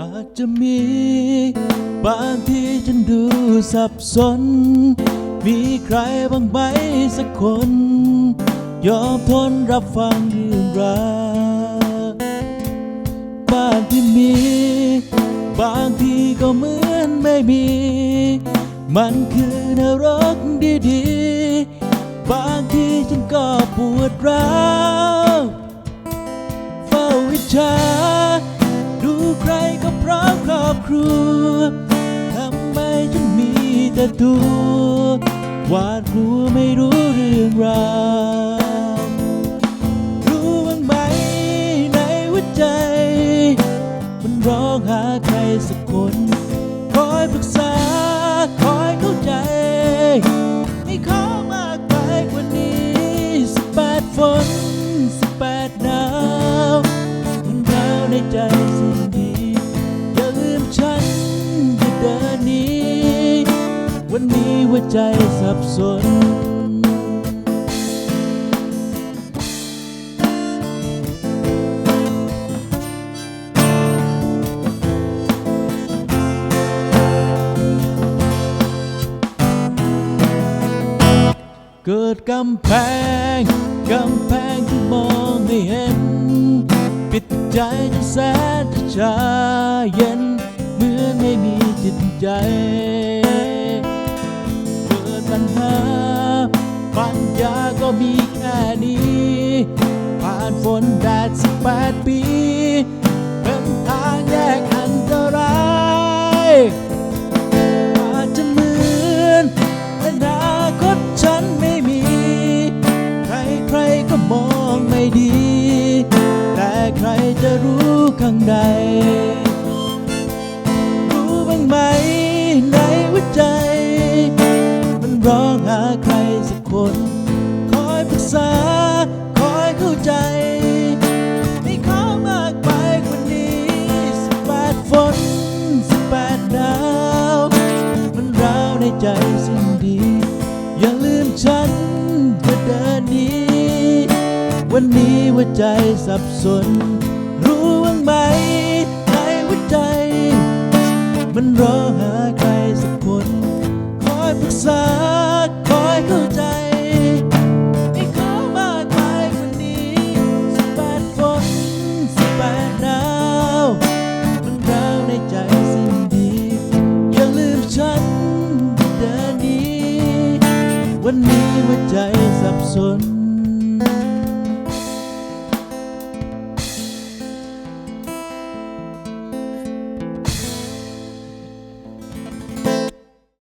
อาจจะมีบางที่ฉันดูสับสน มีใครบ้างไหมสักคน ยอมทนรับฟังเรื่องราวบ้านที่มี บางทีก็เหมือนไม่มี มันคือนรกดีๆ บางทีฉันก็ปวดร้าว รอบครัวทำไมฉันมีแต่ตัวหวาดกลัวไม่รู้เรื่องราวรู้บ้างไหมในหัวใจ มันร้องหาใครสักคน คอยปรึกษา คอยเข้าใจ ไม่ขอมากไปกว่านี้สิบแปดฝนสิบแปดหนาวมันหนาวในใจ วใจสับสน เกิดกำแพง กำแพงที่มองไม่เห็น ปิดใจจนแสนจะชาเย็น เหมือนไม่มีจิตใจ ผ่านแดดสิบแปดปีเป็นทางแยกอันตรายอาจจะเหมือนอนาคตฉันไม่มี ใครใครๆก็มองไม่ดี แต่ใครจะรู้ข้างในรู้บ้างไหมในหัวใจ มันร้องหาใครสักคน คอยปรึกษา คอยเข้าใจ วันนี้หัวใจสับสน รู้บ้างไหมในหัวใจ มันรอหาใครสักคน คอยปรึกษา คอยเข้าใจไม่ขอมากไปกว่านี้สิบแปดฝนสิบแปดหนาว มันร้าวในใจสิ่งดีอย่าลืมฉันเดินนี้ วันนี้หัวใจสับสน